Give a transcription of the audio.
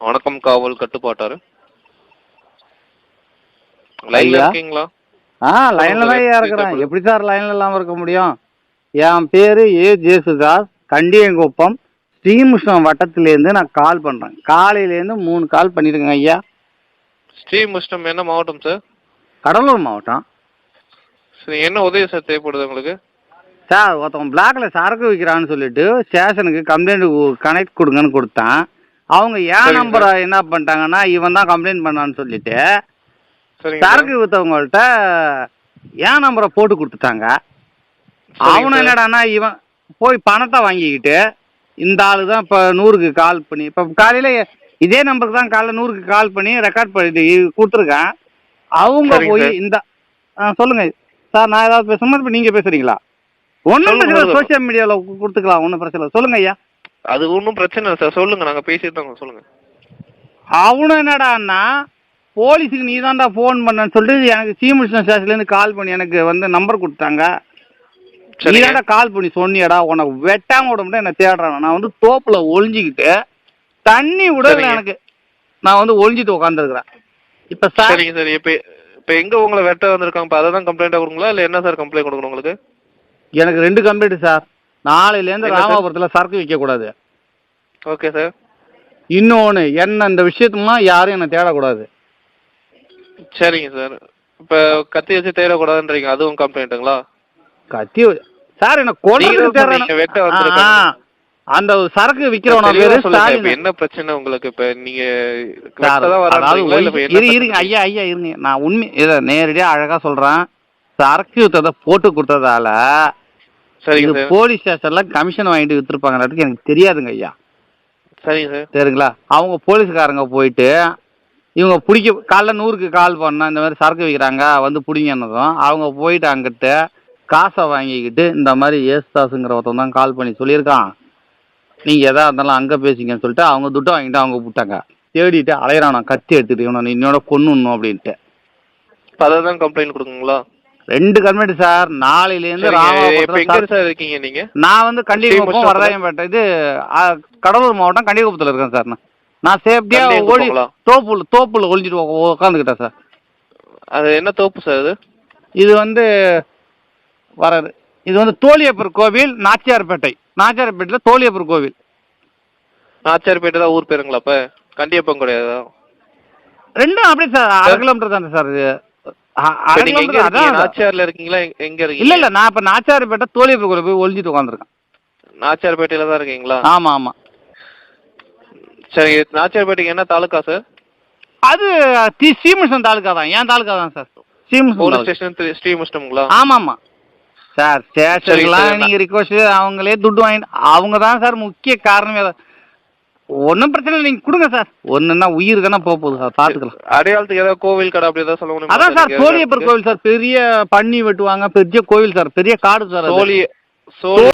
வணக்கம் காவல் கட்டுப்பாட்டாரு. லைன்ல. இருக்கீங்களா? ஆ லைன்ல தான் ஐயா இருக்கிறேன். எப்படி சார் லைன்ல இல்லாம இருக்க முடியும்? என் பேரு ஏ. ஜேசுதாஸ் கண்டியங்குப்பம் ஸ்ரீமுஷ்ணம் வட்டத்திலேருந்து நான் கால் பண்றேன். காலையிலேருந்து மூணு கால் பண்ணிருக்கேங்க ஐயா. ஸ்ரீ முஷ்டம் என்ன மாவட்டம் சார்? கடலூர் மாவட்டம். சரி என்ன உதவி சார் தேவைப்படுது உங்களுக்கு? சார் ஒருத்தவன் பிளாக்ல சரக்கு விற்கிறான்னு சொல்லிட்டு ஸ்டேஷனுக்கு கம்ப்ளைண்ட் கனெக்ட் கொடுங்கன்னு கொடுத்தேன். அவங்க ஏன் நம்பரை என்ன பண்ணிட்டாங்கன்னா இவன் தான் கம்ப்ளைண்ட் பண்ணான்னு சொல்லிட்டு. சரக்கு விற்றவங்கள்ட்ட ஏன் நம்பரை போட்டு கொடுத்துட்டாங்க? அவனும் சார். என்னடான்னா இவன் போய் பணத்தை வாங்கிக்கிட்டு இந்த ஆளு தான் இப்போ நூறுக்கு கால் பண்ணி இப்போ காலையில் இதே நம்பருக்கு தான் காலைல நூறுக்கு கால் பண்ணி ரெக்கார்ட் பண்ணி கொடுத்துருக்கேன். அவங்க போய். இந்த சொல்லுங்க. சார் நான் ஏதாவது பேசணுமா? இப்போ நீங்கள் பேசுறீங்களா? ஒன்றும் பிரச்சனை. சோஷியல் மீடியாவில் கொடுத்துக்கலாம் ஒன்றும் பிரச்சனை சொல்லுங்க ஐயா. அது ஒன்றும் பிரச்சனை இல்லை சார் சொல்லுங்க நாங்க பேசிட்டு சொல்லுங்க. அவனும் என்னடான்னா போலீஸுக்கு நீ தான்டா ஃபோன் பண்ணன்னு சொல்லிட்டு எனக்கு சீமுஷ்ண ஸ்டேஷன்லேருந்து கால் பண்ணி எனக்கு வந்து நம்பர் கொடுத்தாங்க. நீ தான்டா கால் பண்ணி சொன்னியடா உனக்கு வெட்டாம விட முடியும் என்ன தேடுறான். நான் வந்து தோப்புல ஒளிஞ்சிக்கிட்டு தண்ணி சரிங்க. எனக்கு. நான் வந்து ஒளிஞ்சிட்டு உட்காந்துருக்கிறேன் இப்ப சார் சரிங்க சார். இப்போ இப்போ எங்க உங்களை வெட்ட வந்திருக்காங்க? இப்போ அதை தான் கம்ப்ளைண்ட் கொடுங்களா இல்லை என்ன சார் கம்ப்ளைண்ட் கொடுக்கணும் உங்களுக்கு? எனக்கு ரெண்டு கம்ப்ளைண்ட் சார் நாளையிலேருந்து? ராமாபுரத்துல சரக்கு விற்க கூடாது ஓகே சார். இன்னொன்னு என்ன இந்த விஷயத்துலாம் யாரும் என்ன தேடக்கூடாது. சரிங்க சார். இப்போ கத்தி வச்சு தேடக்கூடாதுன்றீங்க அதுவும் கம்ப்ளைண்ட்டுங்களா கத்தி சார் என்ன வந்திருக்காங்க. அந்த சரக்கு ஸ்டாலின். என்ன பிரச்சனை உங்களுக்கு? இப்ப நீங்க இருங்க? ஐயா ஐயா இருங்க. நான் உண்மை இதை நேரடியா அழகா சொல்றேன். சரக்கு போட்டு கொடுத்ததால இது போலீஸ் ஸ்டேஷன்ல கமிஷன் வாங்கிட்டு வித்துருப்பாங்கன்றதுக்கு எனக்கு தெரியாதுங்க ஐயா. சரிங்க சார். சரிங்களா அவங்க போலீஸ்காரங்க போயிட்டு இவங்க பிடிக்க காலைல நூறுக்கு கால் பண்ணா இந்த மாதிரி சரக்கு விற்கிறாங்க வந்து பிடிங்கன்னதும் அவங்க போயிட்டு அங்கிட்டு காசை வாங்கிக்கிட்டு இந்த மாதிரி ஏசுதாஸுங்கிற ஒருத்தன் தான் கால் பண்ணி சொல்லியிருக்கான். நீங்கள் எதா இருந்தாலும் அங்கே பேசிங்கன்னு சொல்லிட்டு அவங்க துட்டை வாங்கிட்டு அவங்க விட்டாங்க. தேடிட்டு அலையிறான் கத்தி எடுத்துட்டு இவனை இன்னோட கொன்னுடணும் அப்படின்ட்டு. இப்ப அதான் கம்ப்ளைண்ட் கொடுக்குங்களா ரெண்டு கன்வெர்ட் சார். நாளையிலேருந்து. இப்ப சார். இருக்கீங்க நீங்க? நான் வந்து கண்டிகுப்பம்? வரதாயம்பேட்டை இது கடலூர் மாவட்டம் கண்டிகுப்பத்தில் இருக்கேன் சார் நான். நான் சேஃப்டியா ஓடி? தோப்புல தோப்புல ஒளிஞ்சிட்டு உட்காந்துக்கிட்டேன் சார். அது என்ன தோப்பு சார் அது இது வந்து வராது. இது வந்து தோழியப்பர் கோவில் நாச்சியார்பேட்டை. நாச்சியார்பேட்டையில் தோழியப்பர் கோவில். நாச்சாரிப்பேட்டை தான் ஊர் பேருங்களா அப்ப? கண்டியப்பம் கிடையாதா? ரெண்டும் அப்படியே சார் அரை கிலோமீட்டர் தானே சார் இது. நாச்சியார்ல இருக்கீங்களா? எங்க- இருக்கீங்க? இல்ல இல்ல. நான் இப்ப நாச்சியார்பேட்டை தோழியப்பர் கோவில் போய் ஒளிஞ்சிட்டு உட்காந்துருக்கேன் நாச்சியார்பேட்டையில தான் இருக்கீங்களா? ஆமா ஆமா. சரி நாச்சியார்பேட்டைக்கு என்ன தாலுக்கா சார்? அது தி சீமுஷன் தாலுக்கா தான். ஏன் தாலுக்கா தான் சார். போலீஸ். ஸ்டேஷன் ஸ்ரீமுஷ்டம்ங்களா ஆமா ஆமா. சார் ஸ்டேஷன்லாம் நீங்க ரிக்வஸ்ட் அவங்களே துட்டு வாங்கிட்டு அவங்க தான் சார் முக்கிய காரணமே. ஒன்றும் பிரச்சனை இல்லை நீங்க கொடுங்க சார். ஒண்ணுன்னா உயிர் தானே போக போகுது சார் பார்த்துக்கலாம். அடையாளத்துக்கு ஏதாவது கோவில் கடை அப்படி ஏதாவது சொல்ல அதான் சார் சோழியப்பர் கோவில் சார் பெரிய பண்ணி வெட்டுவாங்க பெரிய கோவில் சார் பெரிய காடு சார். சோழி சோழி